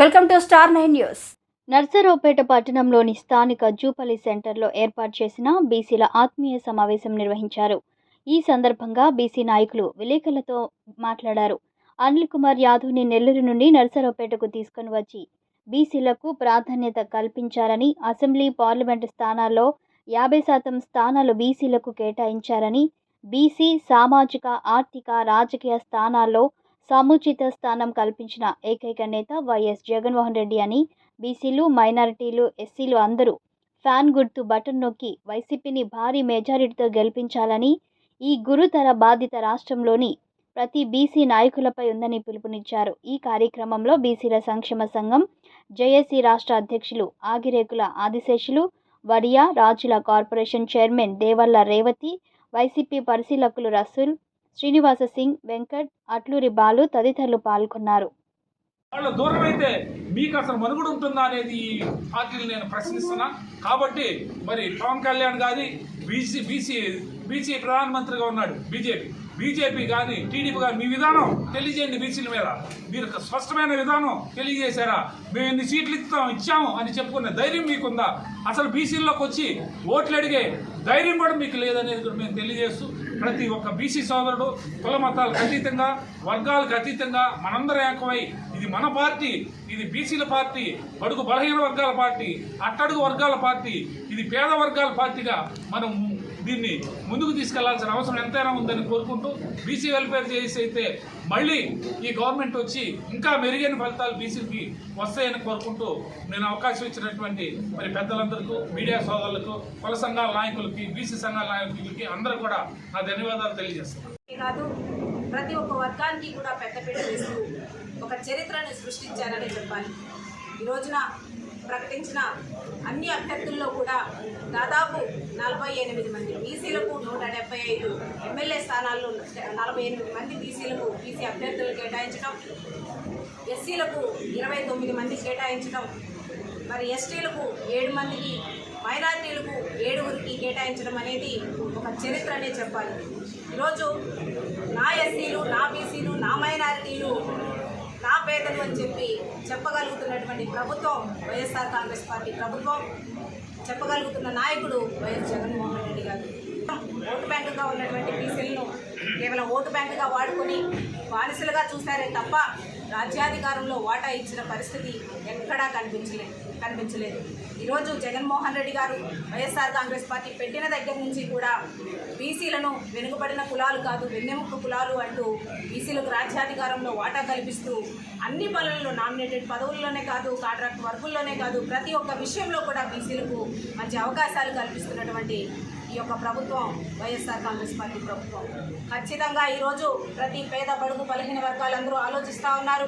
Welcome to star nine news. Narasaraopet పట్టణంలోని స్థానిక జూపల్లి సెంటర్లో ఏర్పాటు చేసిన బీసీల ఆత్మీయ సమావేశం నిర్వహించారు. ఈ సందర్భంగా బీసీ నాయకులు విలేకరులతో మాట్లాడారు. అనిల్ కుమార్ యాదవ్ని నెల్లూరు నుండి నర్సరావుపేటకు తీసుకుని వచ్చి బీసీలకు ప్రాధాన్యత కల్పించారని అసెంబ్లీ పార్లమెంటు స్థానాల్లో యాభై శాతం స్థానాలు బీసీలకు కేటాయించారని బీసీ సామాజిక ఆర్థిక రాజకీయ స్థానాల్లో సముచిత స్థానం కల్పించిన ఏకైక నేత వైఎస్ జగన్మోహన్ రెడ్డి అని బీసీలు మైనారిటీలు ఎస్సీలు అందరూ ఫ్యాన్ గుర్తు బటన్ నొక్కి వైసీపీని భారీ మెజారిటీతో గెలిపించాలని ఈ గురుతర బాధిత రాష్ట్రంలోని ప్రతి బీసీ నాయకులపై ఉందని పిలుపునిచ్చారు. ఈ కార్యక్రమంలో బీసీల సంక్షేమ సంఘం జేఏసీ రాష్ట్ర అధ్యక్షులు Agirekula Adiseshulu Vadiya Rajula corporation chairman Devalla Revathi YCP పరిశీలకులు రసూల్ శ్రీనివాస సింగ్ వెంకట్ అట్లూరి బాలు తదితరులు పాల్గొన్నారు. వాళ్ళు దూరం అయితే మీకు అసలు మనుగుడు ఉంటుందా అనేది ఈ నేను ప్రశ్నిస్తున్నా. కాబట్టి మరి పవన్ కళ్యాణ్ గారి బీసీ బీసీ బీసీ ప్రధానమంత్రిగా ఉన్నాడు బీజేపీ. బీజేపీ కానీ టీడీపీ కానీ మీ విధానం తెలియజేయండి బీసీల మీద. మీరు స్పష్టమైన విధానం తెలియజేశారా? మేము ఇన్ని సీట్లు ఇస్తాం ఇచ్చాము అని చెప్పుకునే ధైర్యం మీకుందా? అసలు బీసీల్లోకి వచ్చి ఓట్లు అడిగే ధైర్యం కూడా మీకు లేదనేది కూడా మేము తెలియజేస్తూ ప్రతి ఒక్క బీసీ సోదరుడు కుల మతాలకు అతీతంగా వర్గాలకు అతీతంగా మనందరం ఏకమై ఇది మన పార్టీ ఇది బీసీల పార్టీ బడుగు బలహీన వర్గాల పార్టీ అట్టడుగు వర్గాల పార్టీ ఇది పేద వర్గాల పార్టీగా మనం దీన్ని ముందుకు తీసుకెళ్ళాల్సిన అవసరం ఎంతైనా ఉందని కోరుకుంటూ బీసీ వెల్ఫేర్ చేసి అయితే మళ్ళీ ఈ గవర్నమెంట్ వచ్చి ఇంకా మెరుగైన ఫలితాలు బీసీకి వస్తాయని కోరుకుంటూ నేను అవకాశం ఇచ్చినటువంటి మరి పెద్దలందరికీ మీడియా సోదరులకు కుల సంఘాల నాయకులకి బీసీ సంఘాల నాయకులకి అందరూ కూడా నా ధన్యవాదాలు తెలియజేస్తున్నాను. కాదు ప్రతి ఒక్క వర్గానికి కూడా పెద్దపీట వేస్తూ ఒక చరిత్రను సృష్టించారని చెప్పాలి. ఈ రోజున ప్రకటించిన అన్ని అభ్యర్థుల్లో కూడా దాదాపు నలభై ఎనిమిది మంది బీసీలకు నూట డెబ్బై ఐదు ఎమ్మెల్యే స్థానాల్లో నలభై ఎనిమిది మంది బీసీలకు బీసీ అభ్యర్థులు కేటాయించడం ఎస్సీలకు ఇరవై తొమ్మిది మంది కేటాయించడం మరి ఎస్టీలకు ఏడు మందికి మైనారిటీలకు ఏడుగురికి కేటాయించడం అనేది ఒక చరిత్ర అనే చెప్పాలి. ఈరోజు నా ఎస్సీలు నా బీసీలు నా మైనారిటీలు నా పేదలు అని చెప్పి చెప్పగలుగుతున్నటువంటి ప్రభుత్వం వైఎస్ఆర్ కాంగ్రెస్ పార్టీ ప్రభుత్వం చెప్పగలుగుతున్న నాయకుడు వైఎస్ జగన్మోహన్ రెడ్డి గారు. ఓటు బ్యాంకుగా ఉన్నటువంటి బీసీలను కేవలం ఓటు బ్యాంకుగా వాడుకొని బానిసలుగా చూశారే తప్ప రాజ్యాధికారంలో వాటా ఇచ్చిన పరిస్థితి ఎక్కడా కనిపించలేదు కనిపించలేదు. ఈరోజు జగన్మోహన్ రెడ్డి గారు వైఎస్ఆర్ కాంగ్రెస్ పార్టీ పెట్టిన దగ్గర నుంచి కూడా బీసీలను వెనుకబడిన కులాలు కాదు వెన్నెముక కులాలు అంటూ బీసీలకు రాజ్యాధికారంలో వాటా కల్పిస్తూ అన్ని పనులలో నామినేటెడ్ పదవుల్లోనే కాదు కాంట్రాక్ట్ వర్కుల్లోనే కాదు ప్రతి ఒక్క విషయంలో కూడా బీసీలకు మంచి అవకాశాలు కల్పిస్తున్నటువంటి ఈ యొక్క ప్రభుత్వం వైఎస్ఆర్ కాంగ్రెస్ పార్టీ ప్రభుత్వం. ఖచ్చితంగా ఈరోజు ప్రతి పేద బడుగు బలహీన వర్గాలందరూ ఆలోచిస్తూ ఉన్నారు.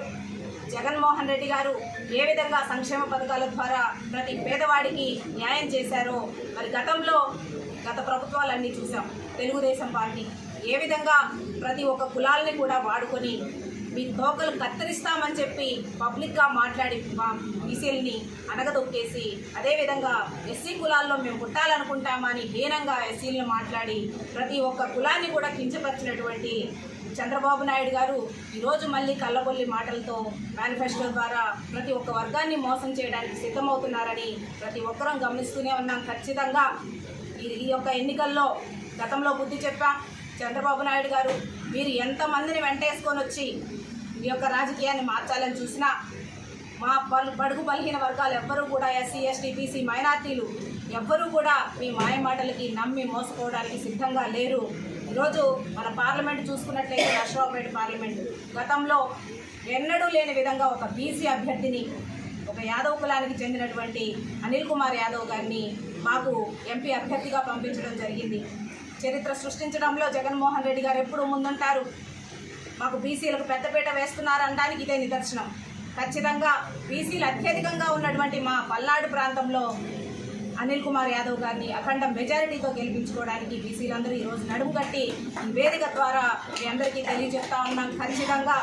జగన్మోహన్ రెడ్డి గారు ఏ విధంగా సంక్షేమ పథకాల ద్వారా ప్రతి పేదవాడికి న్యాయం చేశారో మరి గతంలో గత ప్రభుత్వాలన్నీ చూసాం. తెలుగుదేశం పార్టీ ఏ విధంగా ప్రతి ఒక్క కులాల్ని కూడా వాడుకొని మీ తోకలు కత్తిరిస్తామని చెప్పి పబ్లిక్గా మాట్లాడి మా బీసీలని అనగదొక్కేసి అదేవిధంగా ఎస్సీ కులాల్లో మేము పుట్టాలనుకుంటామని హీనంగా ఎస్సీలను మాట్లాడి ప్రతి ఒక్క కులాన్ని కూడా కించపరిచినటువంటి చంద్రబాబు నాయుడు గారు ఈరోజు మళ్ళీ కళ్ళబొల్లి మాటలతో మేనిఫెస్టో ద్వారా ప్రతి ఒక్క వర్గాన్ని మోసం చేయడానికి సిద్ధమవుతున్నారని ప్రతి ఒక్కరం గమనిస్తూనే ఉన్నాం. ఖచ్చితంగా ఈ ఈ యొక్క ఎన్నికల్లో గతంలో బుద్ధి చెప్పాం. చంద్రబాబు నాయుడు గారు మీరు ఎంతమందిని వెంటేసుకొని వచ్చి ఈ యొక్క రాజకీయాన్ని మార్చాలని చూసినా మా బడుగు బలహీన వర్గాలు ఎవ్వరూ కూడా ఎస్సీ ఎస్టీ బీసీ మైనార్టీలు ఎవ్వరూ కూడా మీ మాయమాటలకి నమ్మి మోసుకోవడానికి సిద్ధంగా లేరు. ఈరోజు మన పార్లమెంట్ చూసుకున్నట్లయితే నర్సరావుపేట పార్లమెంట్ గతంలో ఎన్నడూ లేని విధంగా ఒక బీసీ అభ్యర్థిని ఒక యాదవ్ కులానికి చెందినటువంటి అనిల్ కుమార్ యాదవ్ గారిని మాకు ఎంపీ అభ్యర్థిగా పంపించడం జరిగింది. చరిత్ర సృష్టించడంలో జగన్మోహన్ రెడ్డి గారు ఎప్పుడూ ముందుంటారు. మాకు బీసీలకు పెద్దపీట వేస్తున్నారనడానికి ఇదే నిదర్శనం. ఖచ్చితంగా బీసీలు అత్యధికంగా ఉన్నటువంటి మా పల్నాడు ప్రాంతంలో అనిల్ కుమార్ యాదవ్ గారిని అఖండ మెజారిటీతో గెలిపించుకోవడానికి బీసీలందరూ ఈరోజు నడుము కట్టి ఈ వేదిక ద్వారా మీ అందరికీ తెలియజెప్తా ఉన్నాం. ఖచ్చితంగా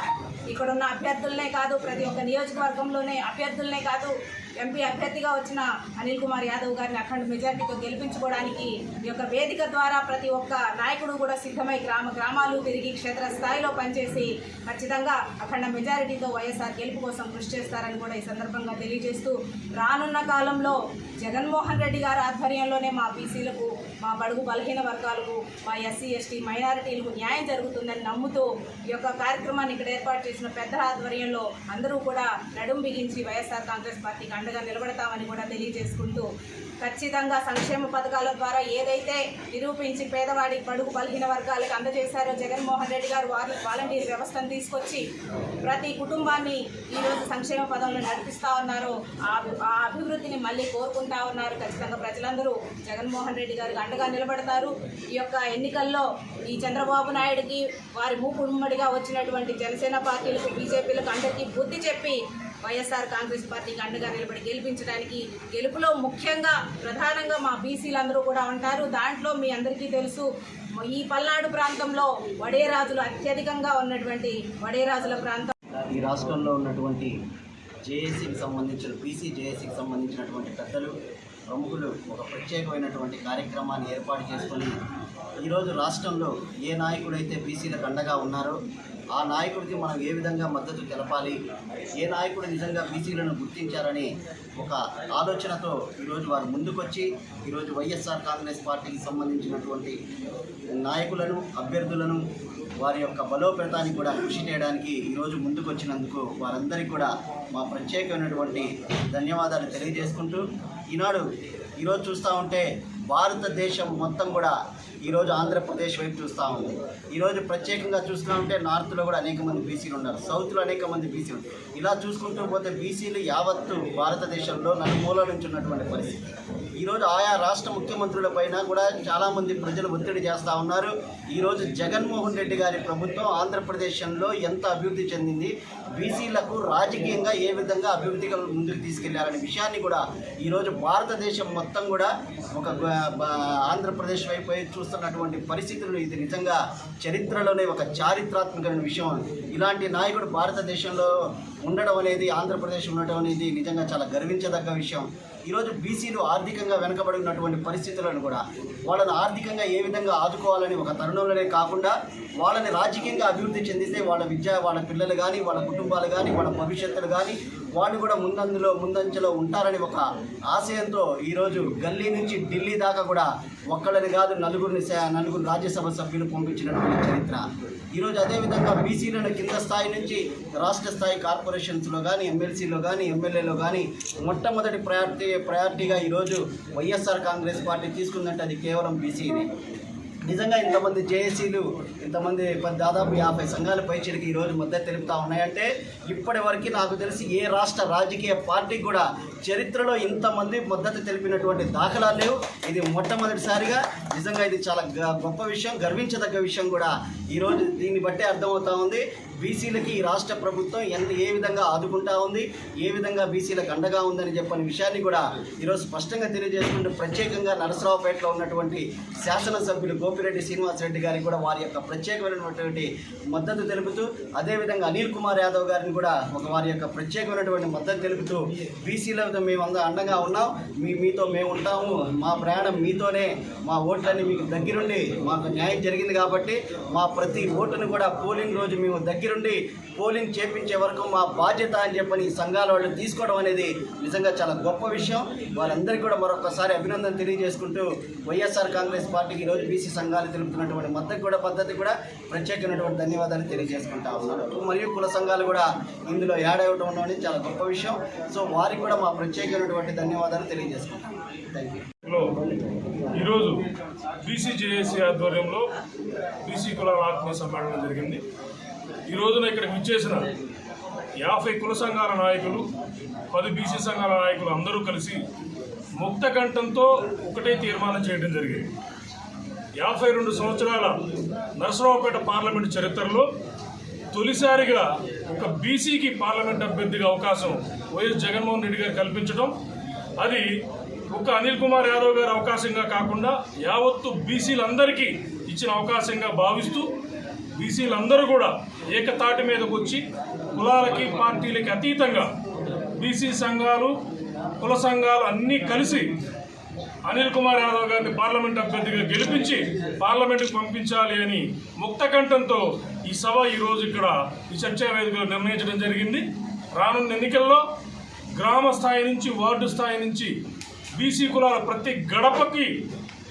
ఇక్కడున్న అభ్యర్థులనే కాదు ప్రతి ఒక్క నియోజకవర్గంలోనే అభ్యర్థులనే కాదు ఎంపీ అభ్యర్థిగా వచ్చిన అనిల్ కుమార్ యాదవ్ గారిని అఖండ మెజార్టీతో గెలిపించుకోవడానికి ఈ యొక్క వేదిక ద్వారా ప్రతి ఒక్క నాయకుడు కూడా సిద్ధమై గ్రామ గ్రామాలు తిరిగి క్షేత్రస్థాయిలో పనిచేసి ఖచ్చితంగా అఖండ మెజారిటీతో వైఎస్ఆర్ గెలుపు కోసం కృషి చేస్తారని కూడా ఈ సందర్భంగా తెలియజేస్తూ రానున్న కాలంలో జగన్మోహన్ రెడ్డి గారి ఆధ్వర్యంలోనే మా బీసీలకు మా బడుగు బలహీన వర్గాలకు మా ఎస్సీ ఎస్టీ మైనారిటీలకు న్యాయం జరుగుతుందని నమ్ముతూ ఈ యొక్క కార్యక్రమాన్ని ఇక్కడ ఏర్పాటు చేసిన పెద్దల ఆధ్వర్యంలో అందరూ కూడా నడుం బిగించి వైఎస్ఆర్ కాంగ్రెస్ పార్టీ అండగా నిలబడతామని కూడా తెలియజేసుకుంటూ ఖచ్చితంగా సంక్షేమ పథకాల ద్వారా ఏదైతే నిరూపించి పేదవాడి బడుగు బలహీన వర్గాలకు అందజేశారో జగన్మోహన్ రెడ్డి గారు వారి వాలంటీర్ వ్యవస్థను తీసుకొచ్చి ప్రతి కుటుంబాన్ని ఈరోజు సంక్షేమ పదంలో నడిపిస్తా ఉన్నారో. ఆ అభివృద్ధిని మళ్ళీ కోరుకుంటా ఉన్నారు. ఖచ్చితంగా ప్రజలందరూ జగన్మోహన్ రెడ్డి గారికి అండగా నిలబడతారు. ఈ యొక్క ఎన్నికల్లో ఈ చంద్రబాబు నాయుడుకి వారి మూకుమ్మడిగా వచ్చినటువంటి జనసేన పార్టీలకు బీజేపీలకు అందరికీ బుద్ధి చెప్పి వైఎస్ఆర్ కాంగ్రెస్ పార్టీకి అండగా నిలబడి గెలిపించడానికి గెలుపులో ముఖ్యంగా ప్రధానంగా మా బీసీలందరూ కూడా ఉంటారు. దాంట్లో మీ అందరికీ తెలుసు ఈ పల్నాడు ప్రాంతంలో వడేరాజులు అత్యధికంగా ఉన్నటువంటి వడేరాజుల ప్రాంతం. ఈ రాష్ట్రంలో ఉన్నటువంటి జేఏసీకి సంబంధించిన బీసీ జేఏసీకి సంబంధించినటువంటి పెద్దలు ప్రముఖులు ఒక ప్రత్యేకమైనటువంటి కార్యక్రమాన్ని ఏర్పాటు చేసుకొని ఈరోజు రాష్ట్రంలో ఏ నాయకుడైతే బీసీలకు అండగా ఉన్నారో ఆ నాయకుడికి మనం ఏ విధంగా మద్దతు తెలపాలి? ఏ నాయకుడు నిజంగా బీసీలను గుర్తించారని ఒక ఆలోచనతో ఈరోజు వారు ముందుకొచ్చి ఈరోజు వైఎస్ఆర్ కాంగ్రెస్ పార్టీకి సంబంధించినటువంటి నాయకులను అభ్యర్థులను వారి యొక్క బలోపేతానికి కూడా కృషి చేయడానికి ఈరోజు ముందుకొచ్చినందుకు వారందరికీ కూడా మా ప్రత్యేకమైనటువంటి ధన్యవాదాలు తెలియజేసుకుంటూ ఈనాడు ఈరోజు చూస్తూ ఉంటే భారతదేశం మొత్తం కూడా ఈరోజు ఆంధ్రప్రదేశ్ వైపు చూస్తూ ఉంది. ఈరోజు ప్రత్యేకంగా చూస్తూ ఉంటే నార్త్లో కూడా అనేక మంది బీసీలు ఉన్నారు. సౌత్లో అనేక మంది బీసీలు ఇలా చూసుకుంటూ పోతే బీసీలు యావత్తు భారతదేశంలో నలుమూల నుంచి ఉన్నటువంటి పరిస్థితి. ఈరోజు ఆయా రాష్ట్ర ముఖ్యమంత్రుల పైన కూడా చాలామంది ప్రజలు ఒత్తిడి చేస్తూ ఉన్నారు. ఈరోజు జగన్మోహన్ రెడ్డి గారి ప్రభుత్వం ఆంధ్రప్రదేశ్లో ఎంత అభివృద్ధి చెందింది బీసీలకు రాజకీయంగా ఏ విధంగా అభివృద్ధిగా ముందుకు తీసుకెళ్ళారనే విషయాన్ని కూడా ఈరోజు భారతదేశం మొత్తం కూడా ఒక ఆంధ్రప్రదేశ్ వైపు చూస్తున్నటువంటి పరిస్థితులు ఇది నిజంగా చరిత్రలోనే ఒక చారిత్రాత్మకమైన విషయం. ఇలాంటి నాయకుడు భారతదేశంలో ఉండడం అనేది ఆంధ్రప్రదేశ్ ఉండడం అనేది నిజంగా చాలా గర్వించదగ్గ విషయం. ఈరోజు బీసీలు ఆర్థికంగా వెనుకబడి ఉన్నటువంటి పరిస్థితులను కూడా వాళ్ళని ఆర్థికంగా ఏ విధంగా ఆదుకోవాలని ఒక తరుణంలోనే కాకుండా వాళ్ళని రాజకీయంగా అభివృద్ధి చెందితే వాళ్ళ విద్య వాళ్ళ పిల్లలు కానీ వాళ్ళ కుటుంబాలు కానీ వాళ్ళ భవిష్యత్తులు కానీ వాళ్ళు కూడా ముందందులో ముందంచెలో ఉంటారని ఒక ఆశయంతో ఈరోజు గల్లీ నుంచి ఢిల్లీ దాకా కూడా ఒక్కళ్ళని కాదు నలుగురిని నలుగురు రాజ్యసభ సభ్యులు పంపించినటువంటి చరిత్ర. ఈరోజు అదేవిధంగా బీసీలను కింద స్థాయి నుంచి రాష్ట్ర స్థాయి కార్పొరేషన్స్లో కానీ ఎమ్మెల్సీలో కానీ ఎమ్మెల్యేలో కానీ మొట్టమొదటి ప్రయారిటీ ప్రయారిటీగా ఈరోజు వైఎస్ఆర్ కాంగ్రెస్ పార్టీ తీసుకుందంటే అది కేవలం బీసీని. నిజంగా ఇంతమంది జేఏసీలు ఇంతమంది దాదాపు యాభై సంఘాల పైచరికి ఈరోజు మద్దతు తెలుపుతా ఉన్నాయంటే ఇప్పటి వరకు నాకు తెలిసి ఏ రాష్ట్ర రాజకీయ పార్టీకి కూడా చరిత్రలో ఇంతమంది మద్దతు తెలిపినటువంటి దాఖలాలు లేవు. ఇది మొట్టమొదటిసారిగా. నిజంగా ఇది చాలా గ- గొప్ప విషయం గర్వించదగ్గ విషయం కూడా ఈరోజు దీన్ని బట్టే అర్థమవుతా ఉంది. బీసీలకి ఈ రాష్ట్ర ప్రభుత్వం ఎంత ఏ విధంగా ఆదుకుంటా ఉంది ఏ విధంగా బీసీలకు అండగా ఉందని చెప్పని విషయాన్ని కూడా ఈరోజు స్పష్టంగా తెలియజేసుకుంటూ ప్రత్యేకంగా నరసరావుపేటలో ఉన్నటువంటి శాసనసభ్యులు గోపిరెడ్డి శ్రీనివాసరెడ్డి గారికి కూడా వారి యొక్క ప్రత్యేకమైనటువంటి మద్దతు తెలుపుతూ అదేవిధంగా అనిల్ కుమార్ యాదవ్ గారిని కూడా ఒక వారి యొక్క ప్రత్యేకమైనటువంటి మద్దతు తెలుపుతూ బీసీలతో మేము అందరూ అండగా ఉన్నాం మీ మీతో మేము ఉంటాము మా ప్రయాణం మీతోనే మా ఓట్లన్నీ మీకు దగ్గరుండి మాకు న్యాయం జరిగింది కాబట్టి మా ప్రతి ఓటును కూడా పోలింగ్ రోజు మేము దగ్గరుండి పోలింగ్ చేపించే వరకు మా బాధ్యత అని చెప్పని సంఘాల వాళ్ళు తీసుకోవడం అనేది నిజంగా చాలా గొప్ప విషయం. వారందరికీ కూడా మరొకసారి అభినందన తెలియజేసుకుంటూ వైఎస్ఆర్ కాంగ్రెస్ పార్టీకి ఈరోజు బీసీ సంఘాలు తెలుపుతున్నటువంటి మద్దతు కూడా పద్ధతి కూడా ప్రత్యేకమైనటువంటి ధన్యవాదాలు తెలియజేసుకుంటా ఉన్నారు మరియు కుల సంఘాలు కూడా ఇందులో యాడ్ అవ్వడం అనేది చాలా గొప్ప విషయం. సో వారికి కూడా మా ప్రత్యేకమైనటువంటి ధన్యవాదాలు తెలియజేసుకుంటాం థ్యాంక్ యూ ఈరోజు బీసీ జేఏసీ ఆధ్వర్యంలో బీసీ కులాల ఆత్మీయ సమ్మేళనం జరిగింది. ఈ రోజున ఇక్కడ విచ్చేసిన యాభై కుల సంఘాల నాయకులు పది బీసీ సంఘాల నాయకులు అందరూ కలిసి ముక్త కంఠంతో ఒకటే తీర్మానం చేయడం జరిగింది. యాభై రెండు సంవత్సరాల నరసరావుపేట పార్లమెంట్ చరిత్రలో తొలిసారిగా ఒక బీసీకి పార్లమెంట్ అభ్యర్థిగా అవకాశం వైఎస్ జగన్మోహన్ రెడ్డి గారు కల్పించడం అది ఒక అనిల్ కుమార్ యాదవ్ గారి అవకాశంగా కాకుండా యావత్తు బీసీలందరికీ ఇచ్చిన అవకాశంగా భావిస్తూ బీసీలందరూ కూడా ఏకతాటి మీదకు వచ్చి కులాలకి పార్టీలకి అతీతంగా బీసీ సంఘాలు కుల సంఘాలు అన్నీ కలిసి అనిల్ కుమార్ యాదవ్ గారిని పార్లమెంట్ అభ్యర్థిగా గెలిపించి పార్లమెంటుకు పంపించాలి అని ముక్త కంఠంతో ఈ సభ ఈరోజు ఇక్కడ ఈ చర్చా వేదికలో నిర్ణయించడం జరిగింది. రానున్న ఎన్నికల్లో గ్రామ స్థాయి నుంచి వార్డు స్థాయి నుంచి బీసీ కులాల ప్రతి గడపకి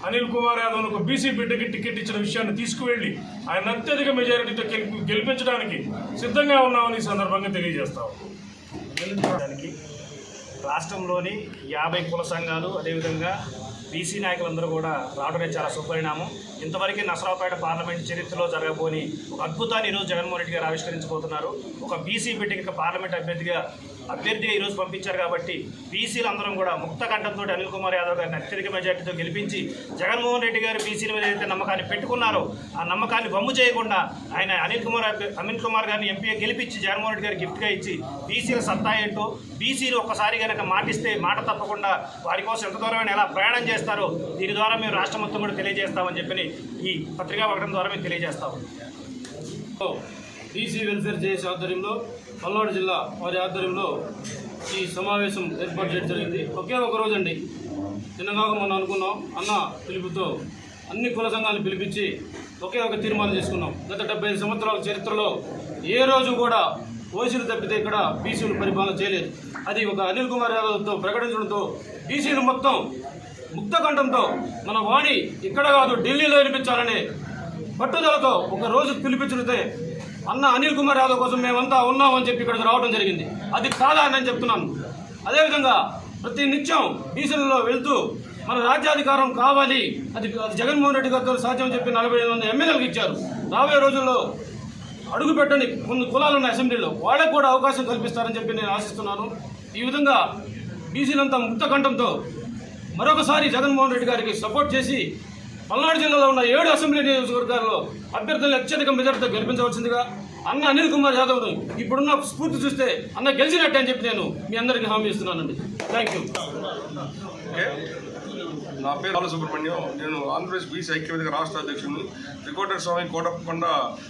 అనిల్ కుమార్ యాదవ్ ఒక బీసీ బిడ్డకి టికెట్ ఇచ్చిన విషయాన్ని తీసుకువెళ్ళి ఆయన అత్యధిక మెజారిటీతో గెలిపించడానికి సిద్ధంగా ఉన్నామని ఈ సందర్భంగా తెలియజేస్తాం. గెలిపించడానికి రాష్ట్రంలోని యాభై కుల సంఘాలు అదేవిధంగా బీసీ నాయకులందరూ కూడా రావడమే చాలా సుపరిణామం. ఇంతవరకు నసరావుపేట పార్లమెంట్ చరిత్రలో జరగబోని ఒక అద్భుతాన్ని ఈరోజు జగన్మోహన్ రెడ్డి గారు ఆవిష్కరించబోతున్నారు. ఒక బీసీ బిడ్డకి పార్లమెంట్ అభ్యర్థిగా అభ్యర్థిగా ఈరోజు పంపించారు కాబట్టి బీసీలు అందరం కూడా ముక్త కంఠంతో అనిల్ కుమార్ యాదవ్ గారిని అత్యధిక మెజార్టీతో గెలిపించి జగన్మోహన్ రెడ్డి గారు బీసీల మీద ఏదైతే నమ్మకాన్ని పెట్టుకున్నారో ఆ నమ్మకాన్ని బొమ్ము చేయకుండా ఆయన అనిల్ కుమార్ అభ్య- అనిల్ కుమార్ గారిని ఎంపీగా గెలిపించి జగన్మోహన్ రెడ్డి గారికి గిఫ్ట్గా ఇచ్చి బీసీల సత్తా ఏంటో బీసీలు ఒక్కసారి కనుక మాటిస్తే మాట తప్పకుండా వారి కోసం ఎంత దూరమైన ఎలా ప్రయాణం చేస్తారో దీని ద్వారా మేము రాష్ట్రం మొత్తం కూడా తెలియజేస్తామని చెప్పి ఈ పత్రికా ప్రకటన ద్వారా మేము తెలియజేస్తాము. బీసీ వెల్ఫేర్ జేఏసీ ఆధ్వర్యంలో పల్నాడు జిల్లా వారి ఆధ్వర్యంలో ఈ సమావేశం ఏర్పాటు చేయడం జరిగింది. ఒకే ఒక రోజు అండి నిన్నగాక మనం అనుకున్నాం. అన్న పిలుపుతో అన్ని కుల సంఘాలను పిలిపించి ఒకే ఒక తీర్మానం చేసుకున్నాం. గత డెబ్బై సంవత్సరాల చరిత్రలో ఏ రోజు కూడా ఓసీలు తప్పితే ఇక్కడ బీసీలు పరిపాలన చేయలేదు. అది ఒక అనిల్ కుమార్ యాదవ్తో ప్రకటించడంతో బీసీలు మొత్తం ముక్తకంఠంతో మన వాణి ఇక్కడ కాదు ఢిల్లీలో వినిపించాలనే పట్టుదలతో ఒక రోజు పిలిపించితే అన్న అనిల్ కుమార్ యాదవ్ కోసం మేమంతా ఉన్నామని చెప్పి ఇక్కడికి రావడం జరిగింది. అది కాదా అని నేను చెప్తున్నాను. అదేవిధంగా ప్రతి నిత్యం బీసీలలో వెళ్తూ మన రాజ్యాధికారం కావాలి అది అది జగన్మోహన్ రెడ్డి గారితో సాధ్యం చెప్పి నలభై ఐదు మంది ఎమ్మెల్యేలకు ఇచ్చారు. రాబోయే రోజుల్లో అడుగుపెట్టని కొన్ని కులాలు అసెంబ్లీలో. వాళ్ళకు కూడా అవకాశం కల్పిస్తారని చెప్పి నేను ఆశిస్తున్నాను. ఈ విధంగా బీసీలంతా ముక్త కంఠంతో మరొకసారి జగన్మోహన్ రెడ్డి గారికి సపోర్ట్ చేసి పల్నాడు జిల్లాలో ఉన్న ఏడు అసెంబ్లీ నియోజకవర్గాల్లో అభ్యర్థులను అత్యధిక మెజార్టీతో గెలిపించవలసిందిగా అన్న అనిల్ కుమార్ యాదవ్ను ఇప్పుడున్న స్ఫూర్తి చూస్తే అన్న గెలిచినట్టే అని చెప్పి నేను మీ అందరికీ హామీ ఇస్తున్నానండి. థ్యాంక్ యూ నా పేరు బాలసుబ్రహ్మణ్యం. నేను ఆంధ్రప్రదేశ్ బీసీ ఐక్యవేదిక రాష్ట్ర అధ్యక్షుడిని. త్రికోట స్వామి కోటప్పకొండ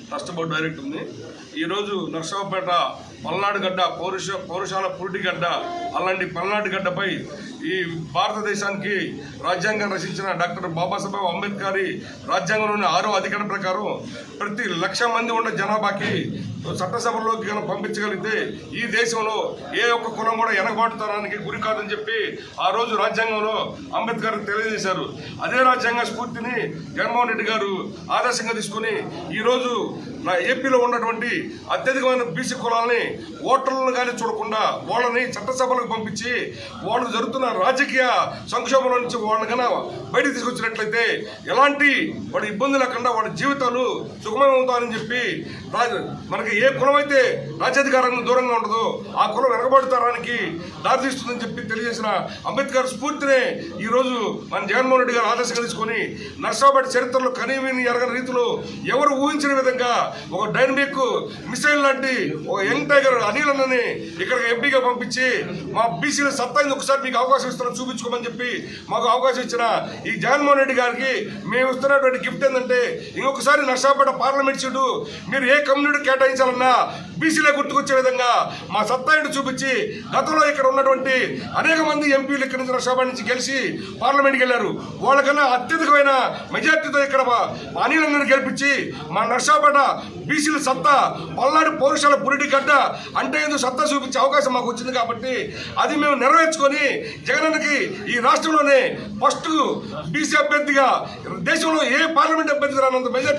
ట్రస్ట్ బోర్డు డైరెక్టర్ని. ఈరోజు నర్సాపేట పల్నాడు గడ్డ పౌరుష పౌరుషాల పురిటి గడ్డ అలాంటి పల్నాడు గడ్డపై ఈ భారతదేశానికి రాజ్యాంగం రచించిన డాక్టర్ బాబాసాహెబ్ అంబేద్కర్ రాజ్యాంగంలోని ఆరో అధికారం ప్రకారం ప్రతి లక్ష మంది ఉన్న జనాభాకి చట్టసభలోకి కనుక పంపించగలిగితే ఈ దేశంలో ఏ ఒక్క కులం కూడా వెనకబాటుతనానికి గురి కాదని చెప్పి ఆ రోజు రాజ్యాంగంలో అంబేద్కర్ తెలియజేశారు. అదే రాజ్యాంగ స్ఫూర్తిని జగన్మోహన్ రెడ్డి గారు ఆదర్శంగా తీసుకుని ఈరోజు నా ఏపీలో ఉన్నటువంటి అత్యధికమైన బీసీ కులాలని ఓటర్లను కానీ చూడకుండా వాళ్ళని చట్టసభలకు పంపించి వాళ్ళు జరుగుతున్న రాజకీయ సంక్షోభం నుంచి వాళ్ళని కన్నా బయటకు తీసుకొచ్చినట్లయితే ఎలాంటి వాడి ఇబ్బంది లేకుండా వాళ్ళ జీవితాలు సుఖమయం అవుతారని చెప్పి రాజ- మనకి ఏ కులం అయితే రాజ్యాధికారానికి దూరంగా ఉండదో ఆ కులం వెనకబడతారానికి దారితీస్తుందని చెప్పి తెలియజేసిన అంబేద్కర్ స్ఫూర్తినే ఈరోజు మన జగన్మోహన్ రెడ్డి గారు ఆదర్శంగా తీసుకొని నర్సాపేట చరిత్రలో కనీవిని ఎరగని రీతిలో ఎవరు ఊహించిన విధంగా ఒక డైనమిక్ మిసైల్ లాంటి ఒక యంగ్ టైగర్ అనిల్ అన్నని ఇక్కడ ఎంపీగా పంపించి మా బీసీల సత్తా ఒకసారి మీకు అవకాశం ఇస్తున్నాం చూపించుకోమని చెప్పి మాకు అవకాశం ఇచ్చిన ఈ జగన్మోహన్ రెడ్డి గారికి మేము ఇస్తున్నటువంటి గిఫ్ట్ ఏంటంటే ఇంకొకసారి నర్సాపేట పార్లమెంట్ సీటు మీరు ఏ కమ్యూనిటీ కేటాయించాలన్నా బీసీలే గుర్తుకొచ్చే విధంగా మా సత్తా ఏంటో చూపించి గతంలో ఇక్కడ ఉన్నటువంటి అనేక మంది ఎంపీలు ఇక్కడ నుంచి నర్సాపేట నుంచి గెలిచి పార్లమెంట్కి వెళ్ళారు. వాళ్ళకన్నా అత్యధికమైన మెజార్టీతో ఇక్కడ అనిల్ అన్నని గెలిపించి మా నర్సాపేట బీసీల సత్తా పల్నాడు పౌరుషాల పురిటి గడ్డ అంటే ఎందుకు సత్తా చూపించే అవకాశం మాకు వచ్చింది కాబట్టి అది మేము నెరవేర్చుకొని జగనన్నకి ఈ రాష్ట్రంలోనే ఫస్ట్ బీసీ అభ్యర్థిగా దేశంలో ఏ పార్లమెంట్ అభ్యర్థిగా రానంత మెజార్టీ